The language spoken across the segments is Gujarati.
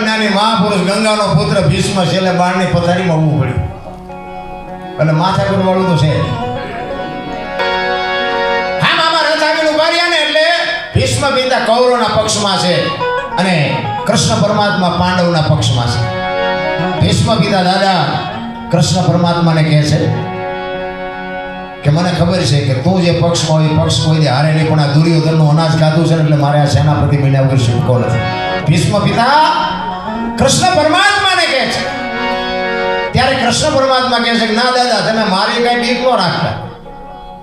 જ્ઞાની મહાપુરુષ ગંગાનો પુત્ર ભીષ્મ છેલ્લે બાણની પથારીમાં ઊભું પડ્યું. એટલે માથાકૂટ વાળું તો છે. હા, મામા પિતા દાદા કૃષ્ણ પરમાત્માને કહે છે કે મને ખબર છે કે તું જે પક્ષમાં હોય પક્ષ કોઈ હારે પણ આ દુર્યોધનનું અનાજ ખાધું છે એટલે મારે આ સેનાપતિ બન્યા વગર છૂટકો નથી. ભીષ્મ પિતા કૃષ્ણ પરમાત્માને કહે છે. ત્યારે કૃષ્ણ પરમાત્મા કહે છે કે, ના, દાદા, તમે મારી કઈ બીક ન રાખતા.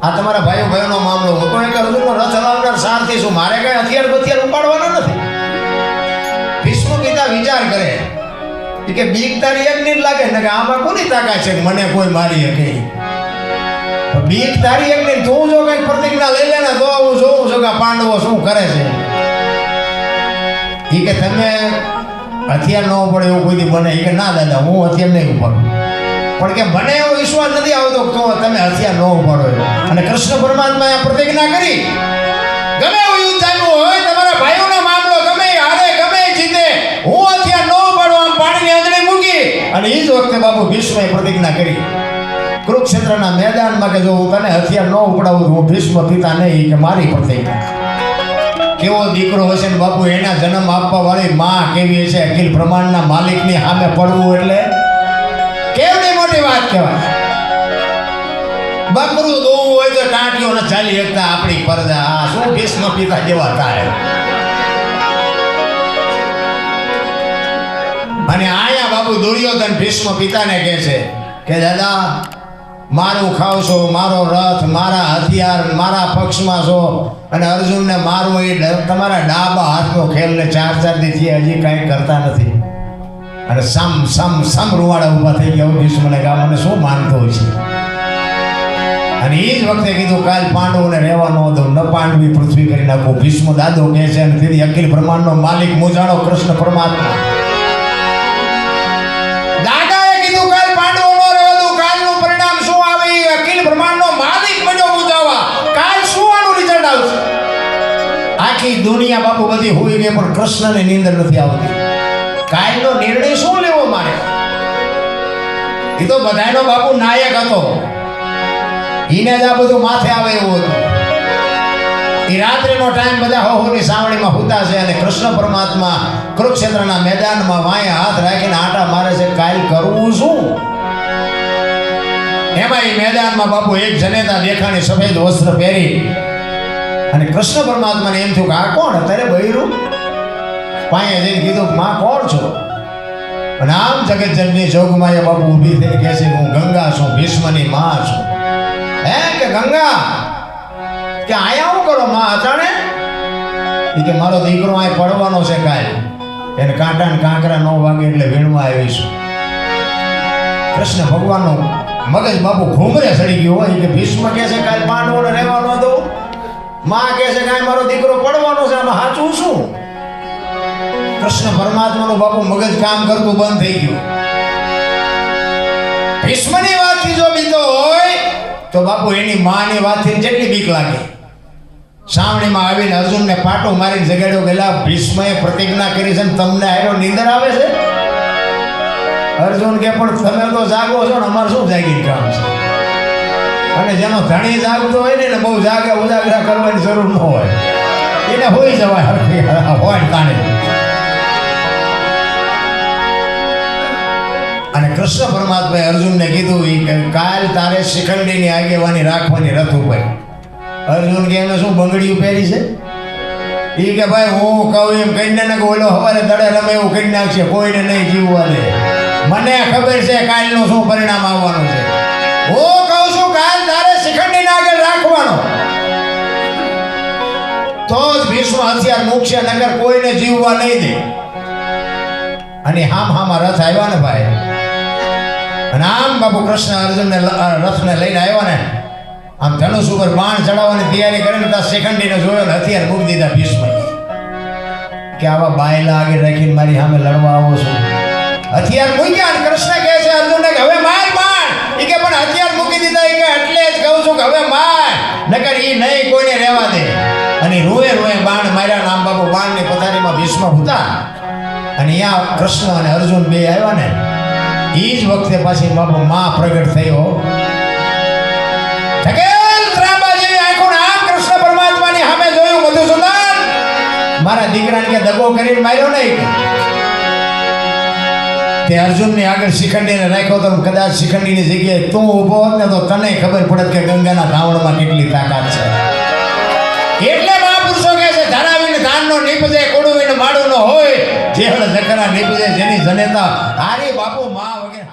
આ તમારા ભાઈઓ ભાઈઓનો મામલો હું એક અર્જુનનો રથ ચલાવનાર સારથી છું. મારે કઈ હથિયાર બથિયાર ઉપાડવાનો નથી. ભીષ્મ પિતા વિચાર કરે કે, બીક તારી એકની જ લાગે ને કે આમાં કોની તાકાત છે મને કોઈ મારી શકે બીક તારી એકની તું જો કઈ પ્રતિજ્ઞા લઈ લે ને, તો હું જોઉં છું કે પાંડવો શું કરે છે. એ કે, તમે હથિયાર ન પડે એવું કોઈ દી બને. કે ના, દાદા, હું હથિયાર નહીં ઉપાડું. પણ કે મને એવો વિશ્વાસ નથી આવતો તો તમે હથિયાર ન ઉપાડો અને કૃષ્ણ પરમાત્માએ આ પ્રતિજ્ઞા કરી. ગમે એવું યુદ્ધ ચાલ્યું હોય, તમારા ભાઈઓનો મામલો ગમે, હારે ગમે જીતે, હું હથિયાર ન ઉપાડો, આમ પાણીની આંજળી મૂકી. અને એ જ વખતે બાપુ ભીષ્મએ પ્રતિજ્ઞા કરી. કુરુક્ષેત્રના મેદાનમાં કે જો હું તને હથિયાર ન ઉપડાવું હું ભીષ્મ પિતા નહીં કે મારી પ્રતિજ્ઞા. કેવો દીકરો હશે ને બાપુ, એના જન્મ આપવા વાળી માં કેવી હશે? અખિલ બ્રહ્માંડના માલિકની સામે પડવું એટલે? કેવડી મોટી વાત કહેવાય? બકરું દોવું હોય તો ટાંટીઓ ને ચાલી શકતા આપણી પરદા આ શું ભીષ્મ પિતા જેવા થાય? અને આયા બાપુ દુર્યોધન ભીષ્મ પિતાને કહે છે કે, દાદા મારું ખાવ છો, મારો રથ, મારા હથિયાર, મારા પક્ષમાં છો. અને અર્જુનને મારવું એ તમારા ડાબા હાથનો ખેલને ચાર ચાર દીથી હજી કાંઈ કરતા નથી. અને સમ સમ સમ રૂવાડા ઊભા થઈ ગયા ભીષ્મને કા મને શું માનતો હોય છે? અને એ જ વખતે કીધું, કાલ પાંડવોને રહેવાનો હતો, ન પાંડવી પૃથ્વી કરી નાખું. ભીષ્મ દાદો કહે છે, અને તેથી અખિલ બ્રહ્માંડનો માલિક મોજાણો કૃષ્ણ પરમાત્મા. આખી દુનિયા બાપુ બધી હોઈ ગઈ, પણ કૃષ્ણની નીંદર નથી આવતી. કાલનો નિર્ણય શું લેવો મારે? એ તો બધાનો બાપુ નાયક હતો. એને જ આ બધું માથે આવે એવું હતું. એ રાત્રિનો ટાઈમ બધા હોહોની સાવણીમાં હોતા છે અને કૃષ્ણ પરમાત્મા કુરુક્ષેત્રના મેદાનમાં વાંયે હાથ રાખીને આટા મારે છે કાલ કરવું શું એમાં એ મેદાનમાં બાપુ એક જનેતા દેખાણી સફેદ વસ્ત્ર પહેરી અને કૃષ્ણ પરમાત્માને એમ થયું કે આ કોણ? અત્યારે બૈરું? પાયે જઈને કીધું કે માં, કોણ છો? અને આમ જગત જનની જોગમાં એ બાપુ ઊભી થઈને કહે છે કે હું ગંગા છું, ભીષ્મની માં છું. હે કે ગંગા? કે આયા હું કરો, માં, અચાણે? એ કે, મારો દીકરો અહીં પડવાનો છે કાંઈ. એને કાંટા ને કાંકરા નવ વાગે એટલે વીણવા આવીશું કૃષ્ણ ભગવાનનો મગજ બાપુ ઘૂમરે સડી ગયો હોય કે, ભીષ્મ કહે છે કાંઈ પાંડવોને રહેવા ન દઉં માં કહે છે કાંઈ મારો દીકરો પડવાનો છે, આમાં સાચું શું? કૃષ્ણ પરમાત્માનું બાપુ મગજ કામ કરતું બંધ થઈ ગયું. ભીષ્મની વાતથી જો બીતો હોય, તો બાપુ એની માની વાતથી જેટલી બીક લાગે. સાવણીમાં આવીને અર્જુનને પાટો મારી જગાડ્યો ગયેલા ભીષ્મએ પ્રતિજ્ઞા કરી છે તમને આયરો નીંદર આવે છે? અર્જુન કે, પણ તમે તો જાગો છો ને, અમારે શું જાગીને કામ છે? અને જેનો ધણી જાગતો હોય ને એને બહુ જાગે, ઉજાગરા કરવાની જરૂર ન હોય. એને હોઈ જવાય હોય તાણે અને કૃષ્ણ પરમાત્માએ અર્જુનને કીધું કાલ તારે શિખંડીની આગેવાની રાખવાની રથ ઉપર. અર્જુન કે એને શું બંગડીયું પહેરી છે? એ કે, ભાઈ, હું કહું એમ કહીને ને ઓલો હવારે દડે રમે એવું કરી નાખશે, કોઈને નહીં જીવવા દે. મને ખબર છે કાલનું શું પરિણામ આવવાનું છે. હું તો જ ભીષ્મ હથિયાર મૂકશે નગર કોઈને જીવવા નહીં દે. અને હામ હામાં રથ આવ્યા ને ભાઈ? અને આમ બાપુ કૃષ્ણ અર્જુનને રથ ને લઈને આવ્યા ને, આમ ધનુષ ઉપર બાણ ચડાવવાની તૈયારી કરીને ત્યાં શેખંડીને જોયો ને હથિયાર મૂકી દીધા ભીષ્મ. કે આવા બાયલા આગળ રાખીને મારી સામે લડવા આવો છો. હથિયાર મૂક્યા અને કૃષ્ણ કહે છે અર્જુનને કે, હવે માર માર ઈ કે, પણ હથિયાર મૂકી દીધા. એ કે, એટલે જ કહું છું કે, હવે માર નકર એ નહીં, કોઈને રહેવા દે. અને રોએ રોએ બાણ માર્યા નામ બાપુ બાણની પથારીમાં ભીષ્મ હતા અને અહીંયા કૃષ્ણ અને અર્જુન બે આવ્યા ને એ જ વખતે પાછી બાપુ માં પ્રગટ થયો. મારા દીકરાને કે દગો કરીને માર્યો નહીં? તે અર્જુનની આગળ શિખંડીને રાખ્યો તો કદાચ શિખંડીની જગ્યાએ તું ઊભો હોત ને તો તને ખબર પડત કે ગંગાના ધાવણમાં કેટલી તાકાત છે. આનો નીપજે કોડુમીનું નો હોય. જેળ જકરા નીપજે જેની જનેતા હારી બાપુ મા વગેરે.